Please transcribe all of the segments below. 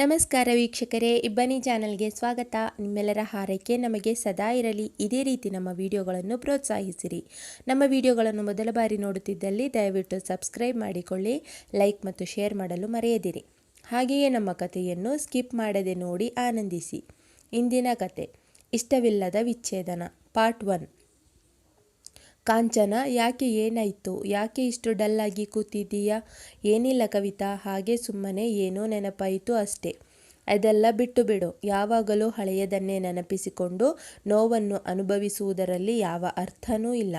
ನಮಸ್ಕಾರ ವೀಕ್ಷಕರೇ, ಇಬ್ಬನಿ ಚಾನಲ್ಗೆ ಸ್ವಾಗತ. ನಿಮ್ಮೆಲ್ಲರ ಹಾರೈಕೆ ನಮಗೆ ಸದಾ ಇರಲಿ. ಇದೇ ರೀತಿ ನಮ್ಮ ವಿಡಿಯೋಗಳನ್ನು ಪ್ರೋತ್ಸಾಹಿಸಿರಿ. ನಮ್ಮ ವಿಡಿಯೋಗಳನ್ನು ಮೊದಲ ಬಾರಿ ನೋಡುತ್ತಿದ್ದಲ್ಲಿ ದಯವಿಟ್ಟು ಸಬ್ಸ್ಕ್ರೈಬ್ ಮಾಡಿಕೊಳ್ಳಿ, ಲೈಕ್ ಮತ್ತು ಶೇರ್ ಮಾಡಲು ಮರೆಯದಿರಿ. ಹಾಗೆಯೇ ನಮ್ಮ ಕಥೆಯನ್ನು ಸ್ಕಿಪ್ ಮಾಡದೆ ನೋಡಿ ಆನಂದಿಸಿ. ಇಂದಿನ ಕತೆ ಇಷ್ಟವಿಲ್ಲದ ವಿಚ್ಛೇದನ, ಪಾರ್ಟ್ ಒನ್. ಕಾಂಚನ, ಯಾಕೆ ಏನಾಯಿತು? ಯಾಕೆ ಇಷ್ಟು ಡಲ್ಲಾಗಿ ಕೂತಿದ್ದೀಯಾ? ಏನಿಲ್ಲ ಕವಿತಾ, ಹಾಗೆ ಸುಮ್ಮನೆ ಏನೋ ನೆನಪಾಯಿತು ಅಷ್ಟೇ. ಅದೆಲ್ಲ ಬಿಟ್ಟು ಬಿಡು. ಯಾವಾಗಲೂ ಹಳೆಯದನ್ನೇ ನೆನಪಿಸಿಕೊಂಡು ನೋವನ್ನು ಅನುಭವಿಸುವುದರಲ್ಲಿ ಯಾವ ಅರ್ಥನೂ ಇಲ್ಲ.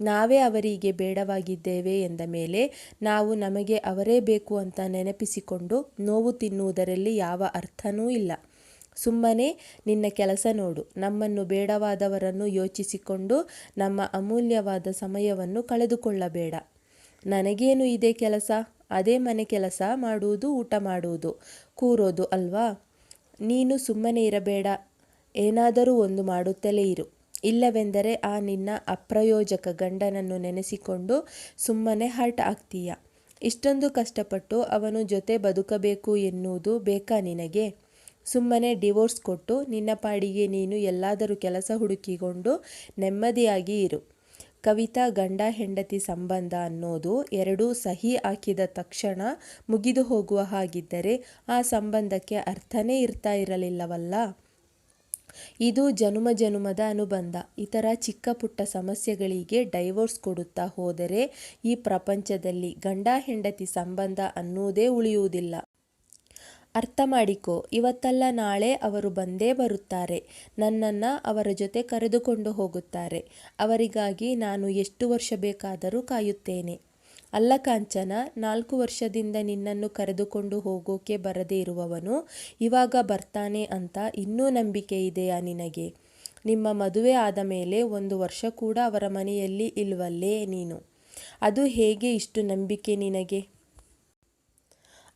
ನಾವೇ ಅವರಿಗೆ ಬೇಡವಾಗಿದ್ದೇವೆ ಎಂದ ಮೇಲೆ, ನಾವು ನಮಗೆ ಅವರೇ ಬೇಕು ಅಂತ ನೆನಪಿಸಿಕೊಂಡು ನೋವು ತಿನ್ನುವುದರಲ್ಲಿ ಯಾವ ಅರ್ಥನೂ ಇಲ್ಲ. ಸುಮ್ಮನೆ ನಿನ್ನ ಕೆಲಸ ನೋಡು. ನಮ್ಮನ್ನು ಬೇಡವಾದವರನ್ನು ಯೋಚಿಸಿಕೊಂಡು ನಮ್ಮ ಅಮೂಲ್ಯವಾದ ಸಮಯವನ್ನು ಕಳೆದುಕೊಳ್ಳಬೇಡ. ನನಗೇನು ಇದೆ ಕೆಲಸ? ಅದೇ ಮನೆ ಕೆಲಸ ಮಾಡುವುದು, ಊಟ ಮಾಡುವುದು. ಕೂರೋದು ಅಲ್ವಾ? ನೀನು ಸುಮ್ಮನೆ ಇರಬೇಡ. ಏನಾದರೂ ಒಂದು ಮಾಡುತ್ತಲೇ ಇರು. ಇಲ್ಲವೆಂದರೆ ಆ ನಿನ್ನ ಅಪ್ರಯೋಜಕ ಗಂಡನನ್ನು ನೆನೆಸಿಕೊಂಡು ಸುಮ್ಮನೆ ಹರ್ಟ್ ಆಗ್ತೀಯ. ಇಷ್ಟೊಂದು ಕಷ್ಟಪಟ್ಟು ಅವನು ಜೊತೆ ಬದುಕಬೇಕು ಎನ್ನುವುದು ಬೇಕಾ ನಿನಗೆ? ಸುಮ್ಮನೆ ಡಿವೋರ್ಸ್ ಕೊಟ್ಟು, ನಿನ್ನ ಪಾಡಿಗೆ ನೀನು ಎಲ್ಲಾದರೂ ಕೆಲಸ ಹುಡುಕಿಕೊಂಡು ನೆಮ್ಮದಿಯಾಗಿ ಇರು. ಕವಿತಾ, ಗಂಡ ಹೆಂಡತಿ ಸಂಬಂಧ ಅನ್ನೋದು ಎರಡೂ ಸಹಿ ಹಾಕಿದ ತಕ್ಷಣ ಮುಗಿದು ಹೋಗುವ ಹಾಗಿದ್ದರೆ ಆ ಸಂಬಂಧಕ್ಕೆ ಅರ್ಥನೇ ಇರ್ತಾ ಇರಲಿಲ್ಲವಲ್ಲ? ಇದು ಜನುಮ ಜನುಮದ ಅನುಬಂಧ. ಇತರ ಚಿಕ್ಕ ಪುಟ್ಟ ಸಮಸ್ಯೆಗಳಿಗೆ ಡೈವೋರ್ಸ್ ಕೊಡುತ್ತಾ ಹೋದರೆ ಈ ಪ್ರಪಂಚದಲ್ಲಿ ಗಂಡ ಹೆಂಡತಿ ಸಂಬಂಧ ಅನ್ನುವುದೇ ಉಳಿಯುವುದಿಲ್ಲ. ಅರ್ಥ ಮಾಡಿಕೋ ಇವತ್ತಲ್ಲ ನಾಳೆ ಅವರು ಬಂದೇ ಬರುತ್ತಾರೆ. ನನ್ನನ್ನು ಅವರ ಜೊತೆ ಕರೆದುಕೊಂಡು ಹೋಗುತ್ತಾರೆ. ಅವರಿಗಾಗಿ ನಾನು ಎಷ್ಟು ವರ್ಷ ಬೇಕಾದರೂ ಕಾಯುತ್ತೇನೆ. ಅಲ್ಲ ಕಾಂಚನ, ನಾಲ್ಕು ವರ್ಷದಿಂದ ನಿನ್ನನ್ನು ಕರೆದುಕೊಂಡು ಹೋಗೋಕೆ ಬರದೇ ಇರುವವನು ಇವಾಗ ಬರ್ತಾನೆ ಅಂತ ಇನ್ನೂ ನಂಬಿಕೆ ಇದೆಯಾ ನಿನಗೆ? ನಿಮ್ಮ ಮದುವೆ ಆದ ಮೇಲೆ ಒಂದು ವರ್ಷ ಕೂಡ ಅವರ ಮನೆಯಲ್ಲಿ ಇಲ್ವಲ್ಲೇ ನೀನು? ಅದು ಹೇಗೆ ಇಷ್ಟು ನಂಬಿಕೆ ನಿನಗೆ?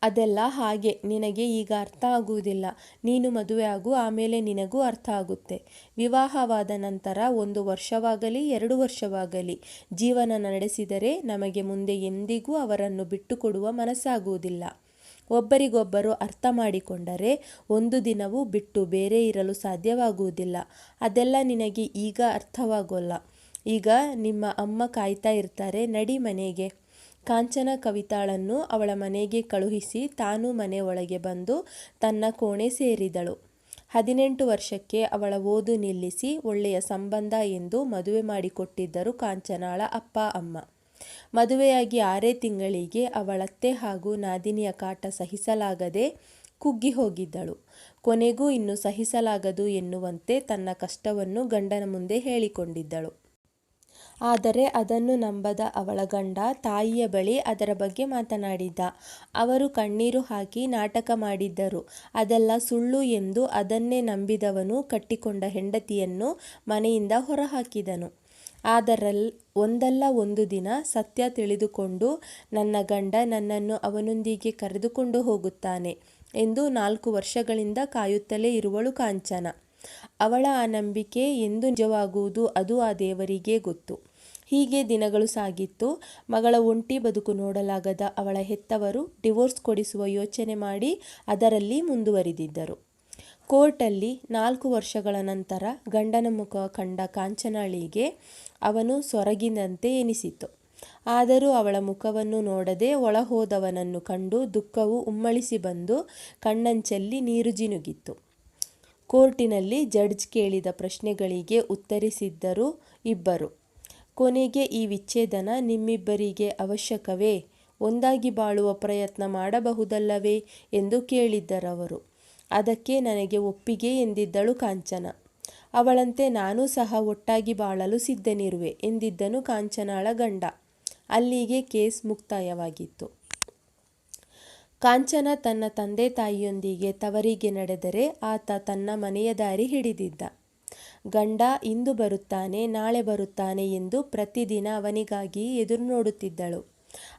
ಅದೆಲ್ಲ ಹಾಗೆ. ನಿನಗೆ ಈಗ ಅರ್ಥ ಆಗುವುದಿಲ್ಲ. ನೀನು ಮದುವೆ ಆಗು ಆಮೇಲೆ ನಿನಗೂ ಅರ್ಥ ಆಗುತ್ತೆ. ವಿವಾಹವಾದ ನಂತರ ಒಂದು ವರ್ಷವಾಗಲಿ, ಎರಡು ವರ್ಷವಾಗಲಿ ಜೀವನ ನಡೆಸಿದರೆ ನಮಗೆ ಮುಂದೆ ಎಂದಿಗೂ ಅವರನ್ನು ಬಿಟ್ಟುಕೊಡುವ ಮನಸ್ಸಾಗುವುದಿಲ್ಲ. ಒಬ್ಬರಿಗೊಬ್ಬರು ಅರ್ಥ ಮಾಡಿಕೊಂಡರೆ ಒಂದು ದಿನವೂ ಬಿಟ್ಟು ಬೇರೆ ಇರಲು ಸಾಧ್ಯವಾಗುವುದಿಲ್ಲ. ಅದೆಲ್ಲ ನಿನಗೆ ಈಗ ಅರ್ಥವಾಗೋಲ್ಲ. ಈಗ ನಿಮ್ಮ ಅಮ್ಮ ಕಾಯ್ತಾ ಇರ್ತಾರೆ, ನಡಿ ಮನೆಗೆ. ಕಾಂಚನ ಕವಿತಾಳನ್ನು ಅವಳ ಮನೆಗೆ ಕಳುಹಿಸಿ ತಾನು ಮನೆ ಒಳಗೆ ಬಂದು ತನ್ನ ಕೋಣೆ ಸೇರಿದಳು. ಹದಿನೆಂಟು ವರ್ಷಕ್ಕೆ ಅವಳ ಓದು ನಿಲ್ಲಿಸಿ ಒಳ್ಳೆಯ ಸಂಬಂಧ ಎಂದು ಮದುವೆ ಮಾಡಿಕೊಟ್ಟಿದ್ದರು ಕಾಂಚನಾಳ ಅಪ್ಪ ಅಮ್ಮ. ಮದುವೆಯಾಗಿ ಆರೇ ತಿಂಗಳಿಗೆ ಅವಳತ್ತೆ ಹಾಗೂ ನಾದಿನಿಯ ಕಾಟ ಸಹಿಸಲಾಗದೆ ಕುಗ್ಗಿ ಹೋಗಿದ್ದಳು. ಕೊನೆಗೂ ಇನ್ನು ಸಹಿಸಲಾಗದು ಎನ್ನುವಂತೆ ತನ್ನ ಕಷ್ಟವನ್ನು ಗಂಡನ ಮುಂದೆ ಹೇಳಿಕೊಂಡಿದ್ದಳು. ಆದರೆ ಅದನ್ನು ನಂಬದ ಅವಳ ಗಂಡ ತಾಯಿಯ ಬಳಿ ಅದರ ಬಗ್ಗೆ ಮಾತನಾಡಿದ್ದ. ಅವರು ಕಣ್ಣೀರು ಹಾಕಿ ನಾಟಕ ಮಾಡಿದ್ದರು. ಅದೆಲ್ಲ ಸುಳ್ಳು ಎಂದು ಅದನ್ನೇ ನಂಬಿದವನು ಕಟ್ಟಿಕೊಂಡ ಹೆಂಡತಿಯನ್ನು ಮನೆಯಿಂದ ಹೊರಹಾಕಿದನು. ಒಂದಲ್ಲ ಒಂದು ದಿನ ಸತ್ಯ ತಿಳಿದುಕೊಂಡು ನನ್ನ ಗಂಡ ನನ್ನನ್ನು ಅವನೊಂದಿಗೆ ಕರೆದುಕೊಂಡು ಹೋಗುತ್ತಾನೆ ಎಂದು ನಾಲ್ಕು ವರ್ಷಗಳಿಂದ ಕಾಯುತ್ತಲೇ ಇರುವಳು ಕಾಂಚನ. ಅವಳ ಆ ನಂಬಿಕೆ ಎಂದು ನಿಜವಾಗುವುದು ಅದು ಆ ದೇವರಿಗೆ ಗೊತ್ತು. ಹೀಗೆ ದಿನಗಳು ಸಾಗಿತ್ತು. ಮಗಳ ಒಂಟಿ ಬದುಕು ನೋಡಲಾಗದ ಅವಳ ಹೆತ್ತವರು ಡಿವೋರ್ಸ್ ಕೊಡಿಸುವ ಯೋಚನೆ ಮಾಡಿ ಅದರಲ್ಲಿ ಮುಂದುವರಿದಿದ್ದರು. ಕೋರ್ಟಲ್ಲಿ ನಾಲ್ಕು ವರ್ಷಗಳ ನಂತರ ಗಂಡನ ಮುಖ ಕಂಡ ಕಾಂಚನಾಳಿಗೆ ಅವನು ಸೊರಗಿನಂತೆ ಎನಿಸಿತು ಆದರೂ ಅವಳ ಮುಖವನ್ನು ನೋಡದೆ ಒಳಹೋದವನನ್ನು ಕಂಡು ದುಃಖವು ಉಮ್ಮಳಿಸಿ ಬಂದು ಕಣ್ಣಂಚಲ್ಲಿ ನೀರು ಜಿನುಗಿತ್ತು. ಕೋರ್ಟಿನಲ್ಲಿ ಜಡ್ಜ್ ಕೇಳಿದ ಪ್ರಶ್ನೆಗಳಿಗೆ ಉತ್ತರಿಸಿದ್ದರು ಇಬ್ಬರು. ಕೊನೆಗೆ ಈ ವಿಚ್ಛೇದನ ನಿಮ್ಮಿಬ್ಬರಿಗೆ ಅವಶ್ಯಕವೇ? ಒಂದಾಗಿ ಬಾಳುವ ಪ್ರಯತ್ನ ಮಾಡಬಹುದಲ್ಲವೇ? ಎಂದು ಕೇಳಿದ್ದರವರು. ಅದಕ್ಕೆ ನನಗೆ ಒಪ್ಪಿಗೆ ಎಂದಿದ್ದಳು ಕಾಂಚನ. ಅವಳಂತೆ ನಾನೂ ಸಹ ಒಟ್ಟಾಗಿ ಬಾಳಲು ಸಿದ್ಧನಿರುವೆ ಎಂದಿದ್ದನು ಕಾಂಚನಾಳ ಗಂಡ. ಅಲ್ಲಿಗೆ ಕೇಸ್ ಮುಕ್ತಾಯವಾಗಿತ್ತು. ಕಾಂಚನ ತನ್ನ ತಂದೆ ತಾಯಿಯೊಂದಿಗೆ ತವರಿಗೆ ನಡೆದರೆ ಆತ ತನ್ನ ಮನೆಯ ದಾರಿ ಹಿಡಿದಿದ್ದ. ಗಂಡ, ಇಂದು ಬರುತ್ತಾನೆ, ನಾಳೆ ಬರುತ್ತಾನೆ ಎಂದು ಪ್ರತಿದಿನ ಅವನಿಗಾಗಿ ಎದುರು ನೋಡುತ್ತಿದ್ದಳು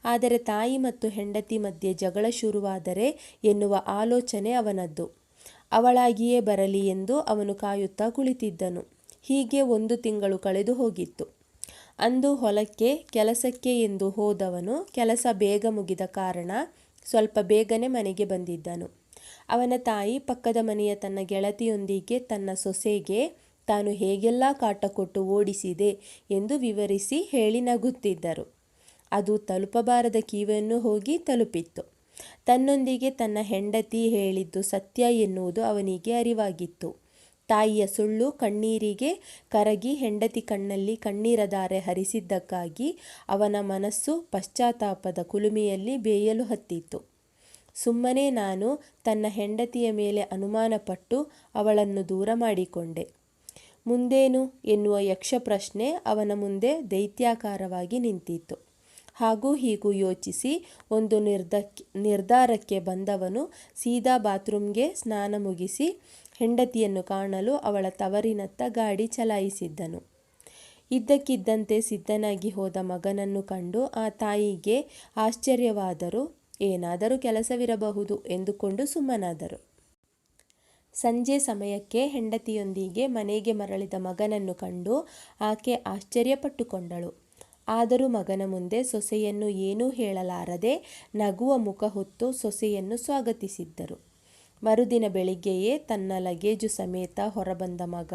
ಆದರೆ ತಾಯಿ ಮತ್ತು ಹೆಂಡತಿ ಮಧ್ಯೆ ಜಗಳ ಶುರುವಾದರೆ ಎನ್ನುವ ಆಲೋಚನೆ ಅವನದ್ದು. ಅವಳಾಗಿಯೇ ಬರಲಿ ಎಂದು ಅವನು ಕಾಯುತ್ತಾ ಕುಳಿತಿದ್ದನು. ಹೀಗೆ ಒಂದು ತಿಂಗಳು ಕಳೆದು ಹೋಗಿತ್ತು. ಅಂದು ಹೊಲಕ್ಕೆ, ಕೆಲಸಕ್ಕೆ ಎಂದು ಹೋದವನು ಕೆಲಸ ಬೇಗ ಮುಗಿದ ಕಾರಣ ಸ್ವಲ್ಪ ಬೇಗನೆ ಮನೆಗೆ ಬಂದಿದ್ದನು. ಅವನ ತಾಯಿ ಪಕ್ಕದ ಮನೆಯ ತನ್ನ ಗೆಳತಿಯೊಂದಿಗೆ ತನ್ನ ಸೊಸೆಗೆ ತಾನು ಹೇಗೆಲ್ಲ ಕಾಟ ಕೊಟ್ಟು ಓಡಿಸಿದೆ ಎಂದು ವಿವರಿಸಿ ಹೇಳಿ ನಗುತ್ತಿದ್ದರು. ಅದು ತಲುಪಬಾರದ ಕಿವಿಯನ್ನು ಹೋಗಿ ತಲುಪಿತ್ತು. ತನ್ನೊಂದಿಗೆ ತನ್ನ ಹೆಂಡತಿ ಹೇಳಿದ್ದು ಸತ್ಯ ಎನ್ನುವುದು ಅವನಿಗೆ ಅರಿವಾಗಿತ್ತು. ತಾಯಿಯ ಸುಳ್ಳು ಕಣ್ಣೀರಿಗೆ ಕರಗಿ ಹೆಂಡತಿ ಕಣ್ಣಲ್ಲಿ ಕಣ್ಣೀರಧಾರೆ ಹರಿಸಿದ್ದಕ್ಕಾಗಿ ಅವನ ಮನಸ್ಸು ಪಶ್ಚಾತ್ತಾಪದ ಕುಲುಮೆಯಲ್ಲಿ ಬೇಯಲು ಹತ್ತಿತ್ತು. ಸುಮ್ಮನೆ ನಾನು ತನ್ನ ಹೆಂಡತಿಯ ಮೇಲೆ ಅನುಮಾನಪಟ್ಟು ಅವಳನ್ನು ದೂರ ಮಾಡಿಕೊಂಡೆ. ಮುಂದೇನು ಎನ್ನುವ ಯಕ್ಷ ಪ್ರಶ್ನೆ ಅವನ ಮುಂದೆ ದೈತ್ಯಾಕಾರವಾಗಿ ನಿಂತಿತ್ತು. ಹಾಗೂ ಹೀಗೂ ಯೋಚಿಸಿ ಒಂದು ನಿರ್ಧಕ್ ನಿರ್ಧಾರಕ್ಕೆ ಬಂದವನು ಸೀದಾ ಬಾತ್ರೂಮ್ಗೆ ಸ್ನಾನ ಮುಗಿಸಿ ಹೆಂಡತಿಯನ್ನು ಕಾಣಲು ಅವಳ ತವರಿನತ್ತ ಗಾಡಿ ಚಲಾಯಿಸಿದ್ದನು. ಇದ್ದಕ್ಕಿದ್ದಂತೆ ಸಿದ್ಧನಾಗಿ ಹೋದ ಮಗನನ್ನು ಕಂಡು ಆ ತಾಯಿಗೆ ಆಶ್ಚರ್ಯವಾದರೂ ಏನಾದರೂ ಕೆಲಸವಿರಬಹುದು ಎಂದುಕೊಂಡು ಸುಮ್ಮನಾದರು. ಸಂಜೆ ಸಮಯಕ್ಕೆ ಹೆಂಡತಿಯೊಂದಿಗೆ ಮನೆಗೆ ಮರಳಿದ ಮಗನನ್ನು ಕಂಡು ಆಕೆ ಆಶ್ಚರ್ಯಪಟ್ಟುಕೊಂಡಳು. ಆದರೂ ಮಗನ ಮುಂದೆ ಸೊಸೆಯನ್ನು ಏನೂ ಹೇಳಲಾರದೆ ನಗುವ ಮುಖ ಹೊತ್ತು ಸೊಸೆಯನ್ನು ಸ್ವಾಗತಿಸಿದ್ದರು. ಮರುದಿನ ಬೆಳಿಗ್ಗೆಯೇ ತನ್ನ ಲಗೇಜು ಸಮೇತ ಹೊರಬಂದ ಮಗ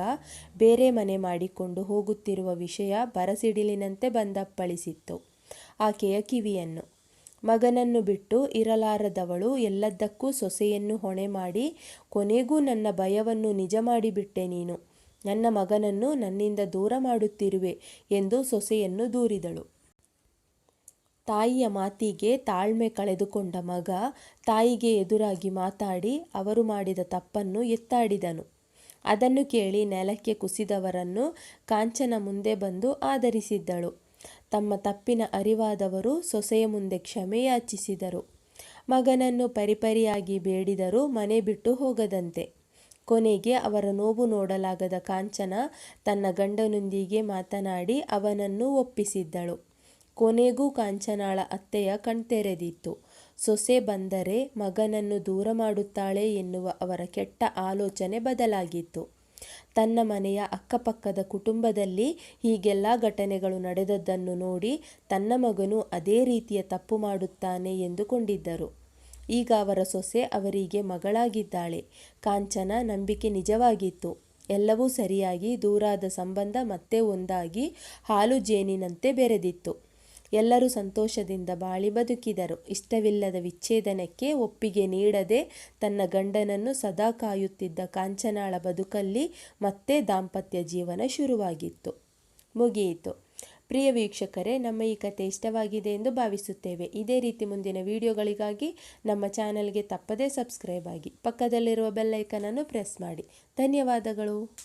ಬೇರೆ ಮನೆ ಮಾಡಿಕೊಂಡು ಹೋಗುತ್ತಿರುವ ವಿಷಯ ಬರಸಿಡಿಲಿನಂತೆ ಬಂದಪ್ಪಳಿಸಿತ್ತು. ಆಕೆಯ ಕಿವಿಯನ್ನು. ಮಗನನ್ನು ಬಿಟ್ಟು ಇರಲಾರದವಳು ಎಲ್ಲದಕ್ಕೂ ಸೊಸೆಯನ್ನು ಹೊಣೆ ಮಾಡಿ, ಕೊನೆಗೂ ನನ್ನ ಭಯವನ್ನು ನಿಜ ಮಾಡಿಬಿಟ್ಟೆ ನೀನು. ನನ್ನ ಮಗನನ್ನು ನನ್ನಿಂದ ದೂರ ಮಾಡುತ್ತಿರುವೆ ಎಂದು ಸೊಸೆಯನ್ನು ದೂರಿದಳು. ತಾಯಿಯ ಮಾತಿಗೆ ತಾಳ್ಮೆ ಕಳೆದುಕೊಂಡ ಮಗ ತಾಯಿಗೆ ಎದುರಾಗಿ ಮಾತಾಡಿ ಅವರು ಮಾಡಿದ ತಪ್ಪನ್ನು ಎತ್ತಾಡಿದನು. ಅದನ್ನು ಕೇಳಿ ನೆಲಕ್ಕೆ ಕುಸಿದವರನ್ನು ಕಾಂಚನ ಮುಂದೆ ಬಂದು ಆದರಿಸಿದ್ದಳು ತಮ್ಮ ತಪ್ಪಿನ ಅರಿವಾದವರು ಸೊಸೆಯ ಮುಂದೆ ಕ್ಷಮೆ ಯಾಚಿಸಿದರು. ಮಗನನ್ನು ಪರಿಪರಿಯಾಗಿ ಬೇಡಿದರೂ ಮನೆ ಬಿಟ್ಟು ಹೋಗದಂತೆ. ಕೊನೆಗೆ ಅವರ ನೋವು ನೋಡಲಾಗದ ಕಾಂಚನ ತನ್ನ ಗಂಡನೊಂದಿಗೆ ಮಾತನಾಡಿ ಅವನನ್ನು ಒಪ್ಪಿಸಿದ್ದಳು. ಕೊನೆಗೂ ಕಾಂಚನಾಳ ಅತ್ತೆಯ ಕಣ್ತೆರೆದಿತ್ತು. ಸೊಸೆ ಬಂದರೆ ಮಗನನ್ನು ದೂರ ಮಾಡುತ್ತಾಳೆ ಎನ್ನುವ ಅವರ ಕೆಟ್ಟ ಆಲೋಚನೆ ಬದಲಾಗಿತ್ತು. ತನ್ನ ಮನೆಯ ಅಕ್ಕಪಕ್ಕದ ಕುಟುಂಬದಲ್ಲಿ ಹೀಗೆಲ್ಲ ಘಟನೆಗಳು ನಡೆದದ್ದನ್ನು ನೋಡಿ ತನ್ನ ಮಗನು ಅದೇ ರೀತಿಯ ತಪ್ಪು ಮಾಡುತ್ತಾನೆ ಎಂದುಕೊಂಡಿದ್ದರು. ಈಗ ಅವರ ಸೊಸೆ ಅವರಿಗೆ ಮಗಳಾಗಿದ್ದಾಳೆ. ಕಾಂಚನ ನಂಬಿಕೆ ನಿಜವಾಗಿತ್ತು. ಎಲ್ಲವೂ ಸರಿಯಾಗಿ ದೂರಾದ ಸಂಬಂಧ ಮತ್ತೆ ಒಂದಾಗಿ ಹಾಲು ಜೇನಿನಂತೆ ಬೆರೆದಿತ್ತು. ಎಲ್ಲರೂ ಸಂತೋಷದಿಂದ ಬಾಳಿ ಬದುಕಿದರು. ಇಷ್ಟವಿಲ್ಲದ ವಿಚ್ಛೇದನಕ್ಕೆ ಒಪ್ಪಿಗೆ ನೀಡದೆ ತನ್ನ ಗಂಡನನ್ನು ಸದಾ ಕಾಯುತ್ತಿದ್ದ ಕಾಂಚನಾಳ ಬದುಕಲ್ಲಿ ಮತ್ತೆ ದಾಂಪತ್ಯ ಜೀವನ ಶುರುವಾಗಿತ್ತು. ಮುಗಿಯಿತು. ಪ್ರಿಯ ವೀಕ್ಷಕರೇ, ನಮ್ಮ ಈ ಕತೆ ಇಷ್ಟವಾಗಿದೆ ಎಂದು ಭಾವಿಸುತ್ತೇವೆ. ಇದೇ ರೀತಿ ಮುಂದಿನ ವಿಡಿಯೋಗಳಿಗಾಗಿ ನಮ್ಮ ಚಾನಲ್ಗೆ ತಪ್ಪದೇ ಸಬ್ಸ್ಕ್ರೈಬ್ ಆಗಿ ಪಕ್ಕದಲ್ಲಿರುವ ಬೆಲ್ಲೈಕನನ್ನು ಪ್ರೆಸ್ ಮಾಡಿ. ಧನ್ಯವಾದಗಳು.